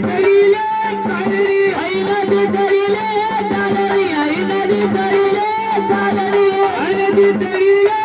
தரிலே தலரி ஐநதி தரிலே தலரி ஐநதி தரிலே